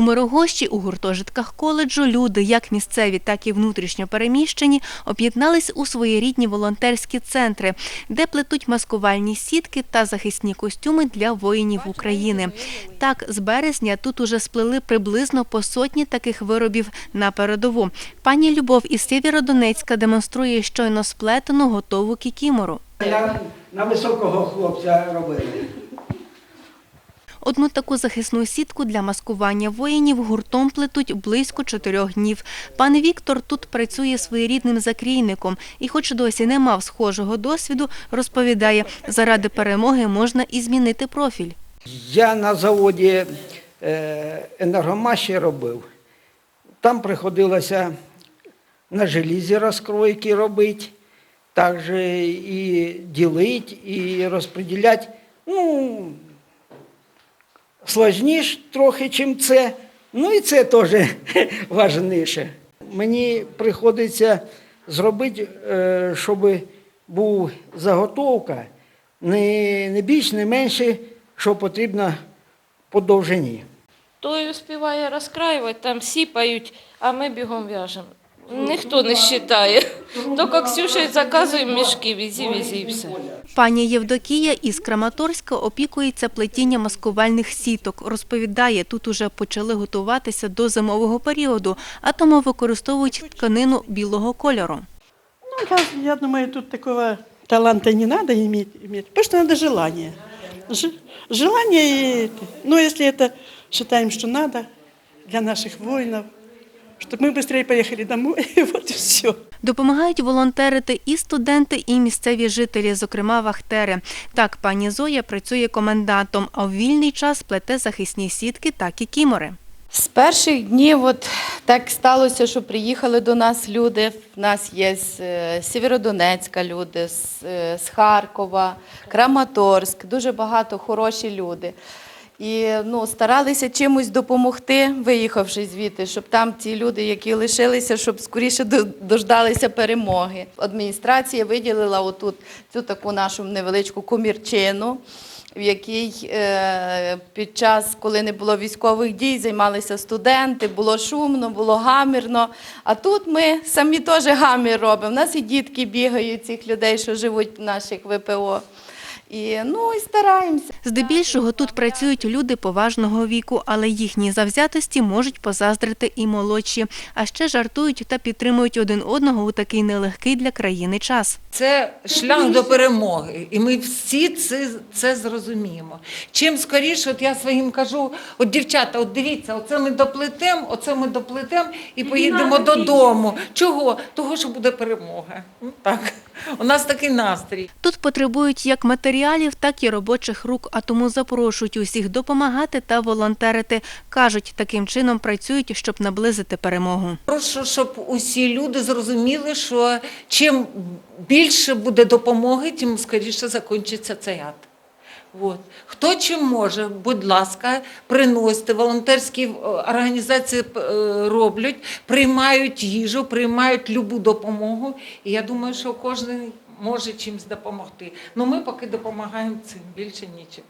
Мирогощі у гуртожитках коледжу люди, як місцеві, так і внутрішньо переміщені, об'єднались у своєрідні волонтерські центри, де плетуть маскувальні сітки та захисні костюми для воїнів України. Так, з березня тут уже сплели приблизно по сотні таких виробів на передову. Пані Любов із Сєвєродонецька демонструє щойно сплетену готову кікімору. Я на високого хлопця робили. Одну таку захисну сітку для маскування воїнів гуртом плетуть близько чотирьох днів. Пан Віктор тут працює своєрідним закрійником і, хоч досі не мав схожого досвіду, розповідає, заради перемоги можна і змінити профіль. Я на заводі е, енергомаші робив. Там приходилося на желізі розкройки робити, також і ділити, і розподіляти. Ну, сложніше трохи, чим це. Ну і це теж важніше. Мені приходиться зробити, е, щоб був заготовка не, не більш, не менше, що потрібно по довжині. Той успіває розкраювати, там сіпають, а ми бігом в'яжемо. Ніхто не вважає. Тільки Ксюша заказує мішки, візі, візі і все. Пані Євдокія із Краматорська опікується плетінням маскувальних сіток. Розповідає, тут уже почали готуватися до зимового періоду, а тому використовують тканину білого кольору. Ну, я, я думаю, тут такого таланта не надо иметь, иметь просто надо желание. Ж- желание, и, ну, если это считаем, что надо для наших воинов, чтобы мы быстрее поехали домой, и вот и все. Допомагають волонтерити і студенти, і місцеві жителі, зокрема вахтери. Так, пані Зоя працює комендантом, а в вільний час плете захисні сітки та кікімори. З перших днів от так сталося, що приїхали до нас люди. В нас є з е, Сєвєродонецька люди, з, е, з Харкова, Краматорськ, дуже багато хороші люди. І ну, старалися чимось допомогти, виїхавши звідти, щоб там ті люди, які лишилися, щоб скоріше дождалися перемоги. Адміністрація виділила отут цю таку нашу невеличку комірчину в якій е, під час, коли не було військових дій, займалися студенти, було шумно, було гамірно. А тут ми самі теж гамір робимо. У нас і дітки бігають цих людей, що живуть в наших ВПО. І, ну, і стараємося. Здебільшого тут працюють люди поважного віку, але їхній завзятості можуть позаздрити і молодші. А ще жартують та підтримують один одного у такий нелегкий для країни час. Це шлях до перемоги, і ми всі це, це зрозуміємо. Чим скоріше, от я своїм кажу, от дівчата, от дивіться, оце ми доплетемо, оце ми доплетемо і поїдемо додому. Чого? Того, що буде перемога. Ну, Так, у нас такий настрій. Тут потребують як матеріалів, так і робочих рук, а тому запрошують усіх допомагати та волонтерити. Кажуть, таким чином працюють, щоб наблизити перемогу. Прошу, щоб усі люди зрозуміли, що чим більше буде допомоги, тим скоріше закінчиться цей ад. От. Хто чим може, будь ласка, приносьте. Волонтерські е, організації е, роблять, приймають їжу, приймають любу допомогу. І я думаю, що кожен може чимось допомогти. Ну ми поки допомагаємо цим, більше нічим.